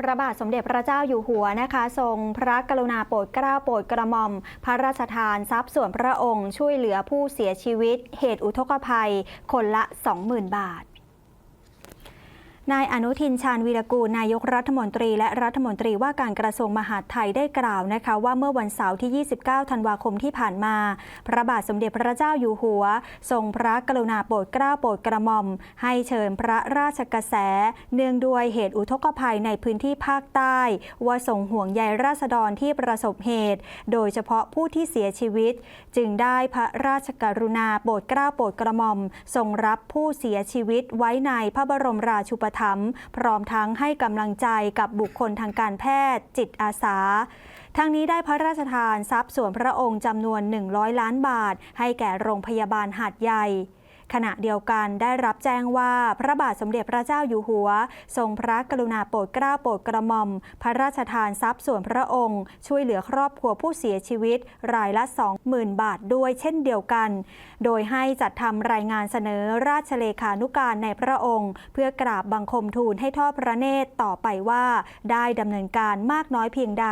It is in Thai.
พระบาทสมเด็จพระเจ้าอยู่หัวนะคะ ทรงพระกรุณาโปรดเกล้าโปรดกระหม่อม พระราชทานทรัพย์ส่วนพระองค์ช่วยเหลือผู้เสียชีวิต เหตุอุทกภัย คนละ 20,000 บาท นายอนุทินชาญวีรกูลนายกรัฐมนตรี และรัฐมนตรีว่าการกระทรวงมหาดไทยได้กล่าวนะคะ ว่าเมื่อวันเสาร์ที่ 29 ธันวาคมที่ผ่านมา พระบาทสมเด็จพระเจ้าอยู่หัว ทรงพระกรุณาโปรดเกล้าโปรดกระหม่อม ให้เชิญพระราชกระแส เนื่องด้วยเหตุอุทกภัยในพื้นที่ภาคใต้ ว่าทรงห่วงใยราษฎรที่ประสบเหตุ โดยเฉพาะผู้ที่เสียชีวิต จึงได้พระราชกรุณาโปรดเกล้าโปรดกระหม่อม ทรงรับผู้เสียชีวิตไว้ในพระบรมราชูปถัมภ์พร้อมทั้งให้กำลังใจกับบุคคลทางการแพทย์ จิตอาสาทั้งนี้ได้พระราชทานทรัพย์ส่วนพระองค์จำนวน 100 ล้านบาท ให้แก่โรงพยาบาลหาดใหญ่ ขณะเดียวกันได้รับแจ้งว่าพระบาทสมเด็จพระเจ้าอยู่หัว ทรงพระกรุณาโปรดเกล้าโปรดกระหม่อม พระราชทานทรัพย์ส่วนพระองค์ ช่วยเหลือครอบครัวผู้เสียชีวิต รายละ 20,000 บาทด้วยเช่นเดียวกัน โดยให้จัดทำรายงานเสนอราชเลขานุการในพระองค์ เพื่อกราบบังคมทูลให้ทอดพระเนตรต่อไปว่า ได้ดำเนินการมากน้อยเพียงใด